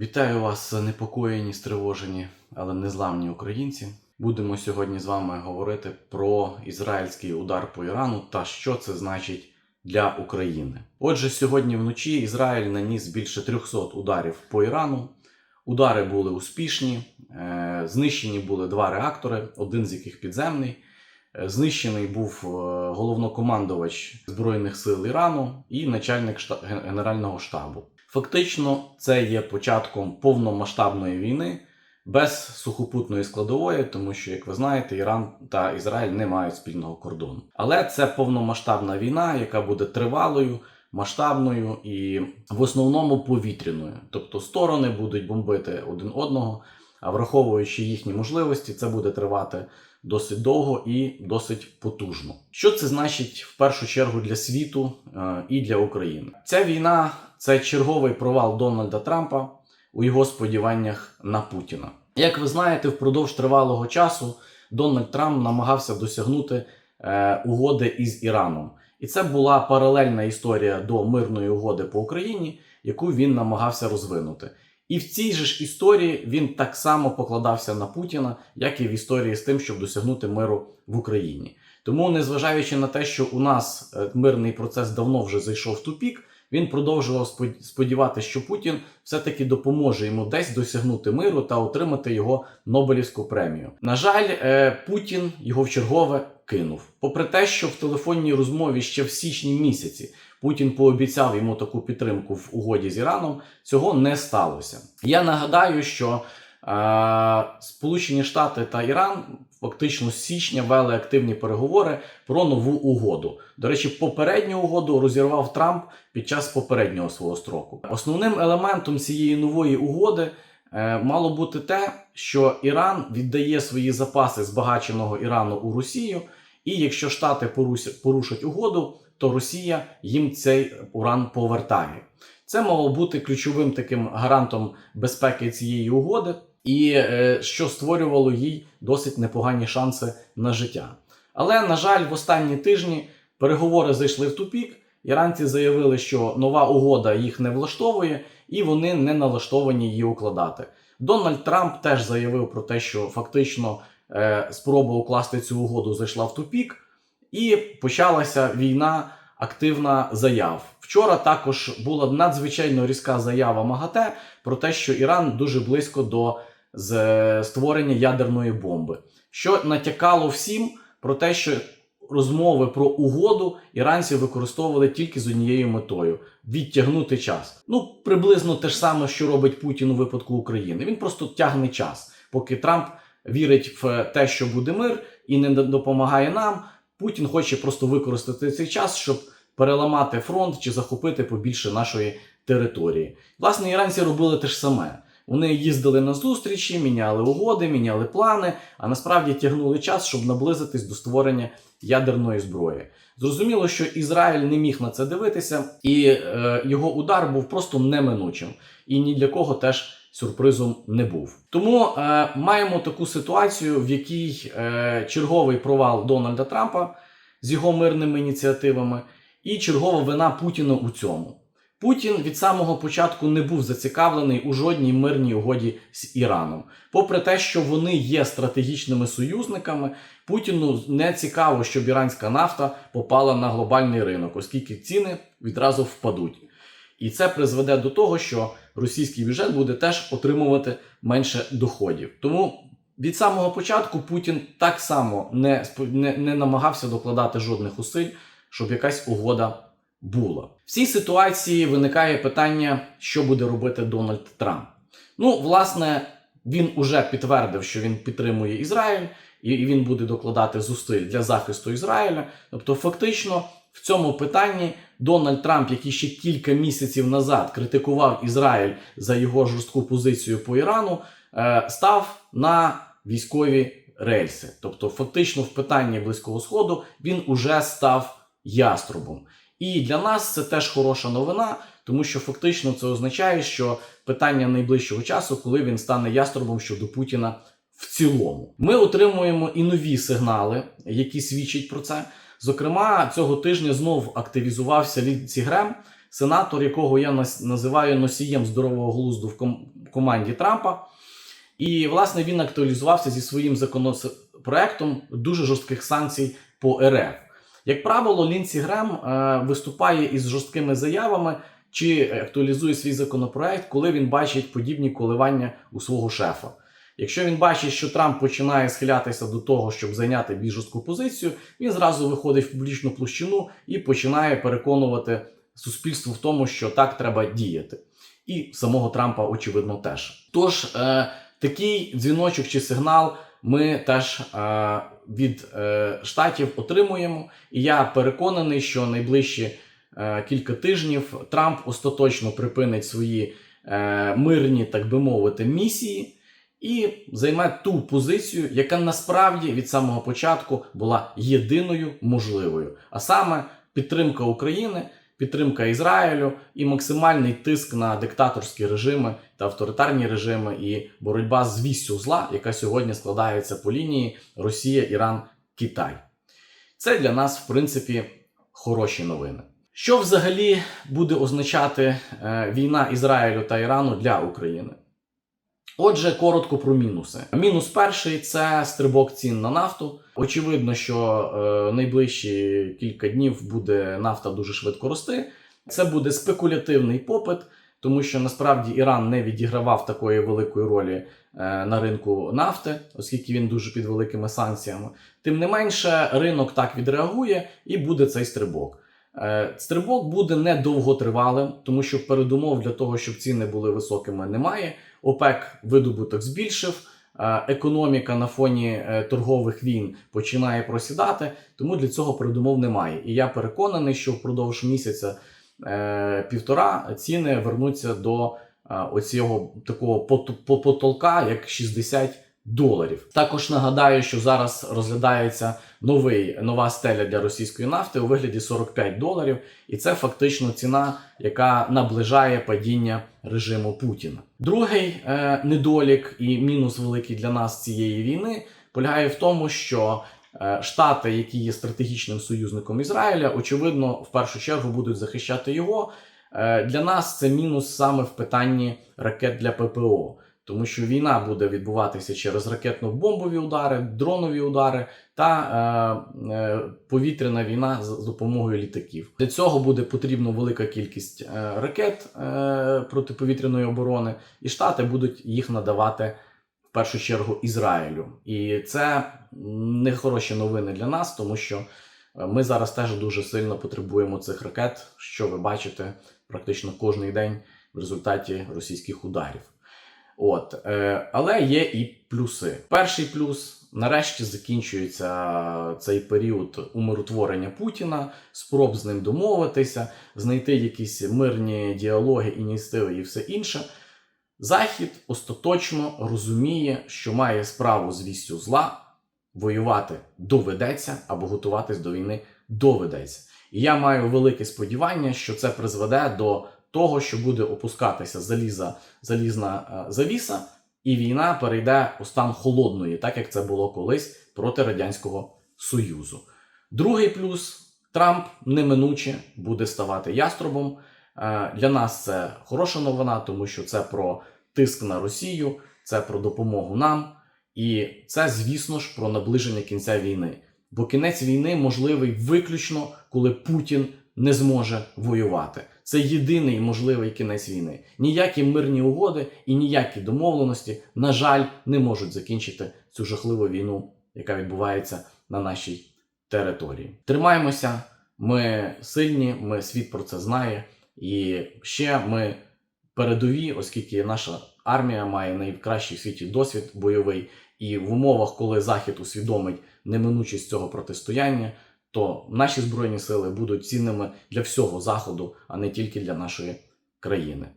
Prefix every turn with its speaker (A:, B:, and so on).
A: Вітаю вас, занепокоєні, стривожені, але незламні українці. Будемо сьогодні з вами говорити про ізраїльський удар по Ірану та що це значить для України. Отже, сьогодні вночі Ізраїль наніс більше 300 ударів по Ірану. Удари були успішні, е, знищені були два реактори, один з яких підземний. Е, Знищений був е, головнокомандувач Збройних сил Ірану і начальник Генерального штабу. Фактично, це є початком повномасштабної війни без сухопутної складової, тому що, як ви знаєте, Іран та Ізраїль не мають спільного кордону. Але це повномасштабна війна, яка буде тривалою, масштабною і в основному повітряною. Тобто сторони будуть бомбити один одного, а враховуючи їхні можливості, це буде тривати досить довго і досить потужно. Що це значить в першу чергу для світу е, і для України? Ця війна це черговий провал Дональда Трампа у його сподіваннях на Путіна. Як ви знаєте, впродовж тривалого часу Дональд Трамп намагався досягнути е, угоди із Іраном. І це була паралельна історія до мирної угоди по Україні, яку він намагався розвинути. І в цій же ж історії він так само покладався на Путіна, як і в історії з тим, щоб досягнути миру в Україні. Тому, незважаючи на те, що у нас е, мирний процес давно вже зайшов в тупік, він продовжував спод- сподіватися, що Путін все-таки допоможе йому десь досягнути миру та отримати його Нобелівську премію. На жаль, е, Путін його вчергове кинув. Попри те, що в телефонній розмові ще в січні місяці Путін пообіцяв йому таку підтримку в угоді з Іраном, цього не сталося. Я нагадаю, що е, Сполучені Штати та Іран фактично з січня вели активні переговори про нову угоду. До речі, попередню угоду розірвав Трамп під час попереднього свого строку. Основним елементом цієї нової угоди е, мало бути те, що Іран віддає свої запаси збагаченого Ірану у Росію, і якщо Штати порушать угоду, то Росія їм цей уран повертає. Це мало бути ключовим таким гарантом безпеки цієї угоди, і е, що створювало їй досить непогані шанси на життя. Але, на жаль, в останні тижні переговори зайшли в тупік. Іранці заявили, що нова угода їх не влаштовує, і вони не налаштовані її укладати. Дональд Трамп теж заявив про те, що фактично спроба укласти цю угоду зайшла в тупік, і почалася війна активна заяв. Вчора також була надзвичайно різка заява МАГАТЕ про те, що Іран дуже близько до створення ядерної бомби, що натякало всім про те, що розмови про угоду іранці використовували тільки з однією метою відтягнути час. Ну, приблизно те ж саме, що робить Путін у випадку України. Він просто тягне час, поки Трамп вірить в те, що буде мир, і не допомагає нам. Путін хоче просто використати цей час, щоб переламати фронт чи захопити побільше нашої території. Власне, іранці робили те ж саме. Вони їздили на зустрічі, міняли угоди, міняли плани, а насправді тягнули час, щоб наблизитись до створення ядерної зброї. Зрозуміло, що Ізраїль не міг на це дивитися, і е, його удар був просто неминучим, і ні для кого теж сюрпризом не був. Тому е, маємо таку ситуацію, в якій е, черговий провал Дональда Трампа з його мирними ініціативами, і чергова вина Путіна у цьому. Путін від самого початку не був зацікавлений у жодній мирній угоді з Іраном. Попри те, що вони є стратегічними союзниками, Путіну не цікаво, щоб іранська нафта попала на глобальний ринок, оскільки ціни відразу впадуть. І це призведе до того, що російський бюджет буде теж отримувати менше доходів. Тому від самого початку Путін так само не, не, не намагався докладати жодних усиль, щоб якась угода була. В цій ситуації виникає питання, що буде робити Дональд Трамп. Ну, власне, він уже підтвердив, що він підтримує Ізраїль, і він буде докладати зусиль для захисту Ізраїля. Тобто, фактично, в цьому питанні Дональд Трамп, який ще кілька місяців назад критикував Ізраїль за його жорстку позицію по Ірану, е, став на військові рельси. Тобто, фактично, в питанні Близького Сходу він уже став яструбом. І для нас це теж хороша новина, тому що фактично це означає, що питання найближчого часу, коли він стане яструбом щодо Путіна в цілому. Ми отримуємо і нові сигнали, які свідчать про це. Зокрема, цього тижня знов активізувався Лінці Грем, сенатор, якого я називаю носієм здорового глузду в команді Трампа. І, власне, він актуалізувався зі своїм законопроектом дуже жорстких санкцій по РФ. Як правило, Лінсі Грем е, виступає із жорсткими заявами чи актуалізує свій законопроект, коли він бачить подібні коливання у свого шефа. Якщо він бачить, що Трамп починає схилятися до того, щоб зайняти більш жорстку позицію, він зразу виходить в публічну площину і починає переконувати суспільство в тому, що так треба діяти. І самого Трампа, очевидно, теж. Тож е, такий дзвіночок чи сигнал ми теж е, від е, штатів отримуємо. І я переконаний, що найближчі е, кілька тижнів Трамп остаточно припинить свої е, мирні, так би мовити, місії і займе ту позицію, яка насправді від самого початку була єдиною можливою, а саме підтримка України. Підтримка Ізраїлю і максимальний тиск на диктаторські режими та авторитарні режими і боротьба з вістю зла, яка сьогодні складається по лінії Росія, Іран, Китай. Це для нас, в принципі, хороші новини. Що взагалі буде означати е, війна Ізраїлю та Ірану для України? Отже, коротко про мінуси. Мінус перший це стрибок цін на нафту. Очевидно, що е, найближчі кілька днів буде нафта дуже швидко рости. Це буде спекулятивний попит, тому що насправді Іран не відігравав такої великої ролі е, на ринку нафти, оскільки він дуже під великими санкціями. Тим не менше, ринок так відреагує і буде цей стрибок. Е, Стрибок буде недовготривалим, тому що передумов для того, щоб ціни були високими, немає. ОПЕК видобуток збільшив, е, економіка на фоні е, торгових війн починає просідати, тому для цього передумов немає. І я переконаний, що впродовж місяця е, півтора ціни вернуться до оцього такого пот- потолка, як 60 доларів. Також нагадаю, що зараз розглядається новий нова стеля для російської нафти у вигляді 45 доларів, і це фактично ціна, яка наближає падіння режиму Путіна. Другий е, недолік і мінус великий для нас цієї війни полягає в тому, що е, Штати, які є стратегічним союзником Ізраїля, очевидно, в першу чергу будуть захищати його. Е, Для нас це мінус саме в питанні ракет для ППО, тому що війна буде відбуватися через ракетно-бомбові удари, дронові удари та е, е, повітряна війна з, допомогою літаків. Для цього буде потрібна велика кількість е, ракет е, протиповітряної оборони, і Штати будуть їх надавати в першу чергу Ізраїлю. І це не хороші новини для нас, тому що е, ми зараз теж дуже сильно потребуємо цих ракет, що ви бачите практично кожний день в результаті російських ударів. От, е, але є і плюси. Перший плюс. Нарешті закінчується цей період умиротворення Путіна, спроб з ним домовитися, знайти якісь мирні діалоги, ініціативи і все інше. Захід остаточно розуміє, що має справу з вістю зла, воювати доведеться або готуватись до війни доведеться. І я маю велике сподівання, що це призведе до того, що буде опускатися заліза, залізна е, завіса, і війна перейде у стан холодної, так як це було колись проти Радянського Союзу. Другий плюс Трамп неминуче буде ставати яструбом. Е, Для нас це хороша новина, тому що це про тиск на Росію, це про допомогу нам, і це, звісно ж, про наближення кінця війни. Бо кінець війни можливий виключно, коли Путін не зможе воювати. Це єдиний можливий кінець війни. Ніякі мирні угоди і ніякі домовленості, на жаль, не можуть закінчити цю жахливу війну, яка відбувається на нашій території. Тримаємося, ми сильні, ми світ про це знає, і ще ми передові, оскільки наша армія має найкращий в світі досвід бойовий, і в умовах, коли Захід усвідомить неминучість цього протистояння, то наші збройні сили будуть цінними для всього заходу, а не тільки для нашої країни.